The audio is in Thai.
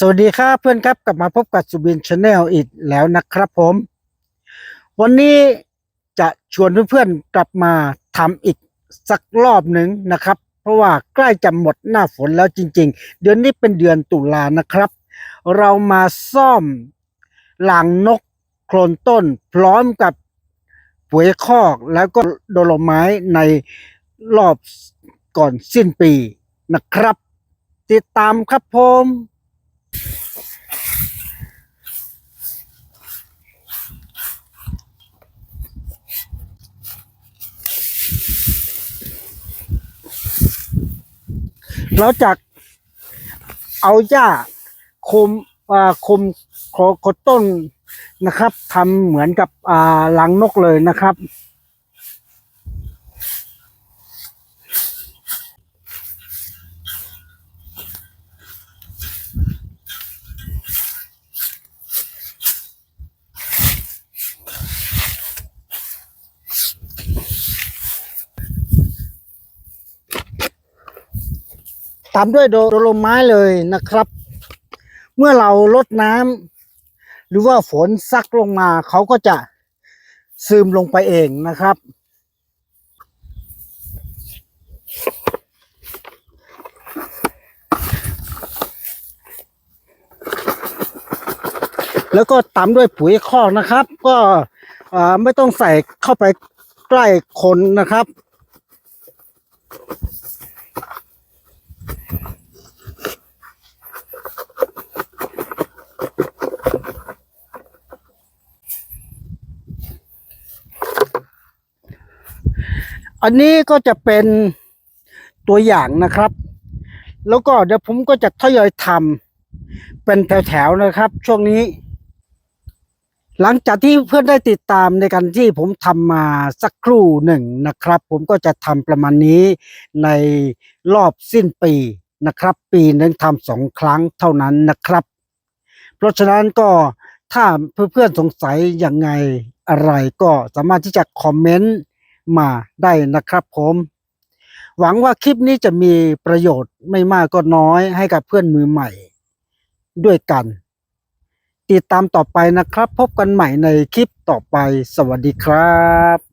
สวัสดีครับเพื่อนครับกลับมาพบกับสุบินชาแนลอีกแล้วนะครับผม วันนี้จะชวนเพื่อนๆกลับมาทำอีกสักรอบหนึ่งนะครับ เพราะว่าใกล้จะหมดหน้าฝนแล้วจริง ๆ เดือนนี้เป็นเดือนตุลานะครับ เรามาซ่อมหลังนกโคลนต้น พร้อมกับปุ๋ยคอกแล้วก็โดโลไม้ในรอบก่อนสิ้นปีนะครับ ติดตามครับผม เราจะเอาหญ้าคมอ่าคมโคโคต้นนะครับทำเหมือนกับอ่าหลังนกเลยนะครับ ตามด้วยโดโดโลไม้เลยนะครับ เมื่อเราลดน้ำหรือว่าฝนซักลงมาเขาก็จะซึมลงไปเองนะครับ แล้วก็ตามด้วยปุ๋ยคอกนะครับ ก็ไม่ต้องใส่เข้าไปใกล้คนนะครับ อันนี้ก็จะเป็นตัวอย่างนะครับ แล้วก็เดี๋ยวผมก็จะทยอยทำเป็นแถวๆนะครับ ช่วงนี้ หลังจากที่เพื่อนได้ติดตามในการที่ผมทำมาสักครู่หนึ่งนะครับ ผมก็จะทำประมาณนี้ในรอบสิ้นปีนะครับ ปีนึงทำสองครั้งเท่านั้นนะครับ เพราะฉะนั้นก็ถ้าเพื่อนๆสงสัยยังไงอะไรก็สามารถที่จะคอมเมนต์ มาได้นะครับผมหวังว่าคลิปนี้จะมีประโยชน์ไม่มากก็น้อยให้กับเพื่อนมือใหม่ ด้วยกัน ติดตามต่อไปนะครับ พบกันใหม่ในคลิปต่อไป สวัสดีครับ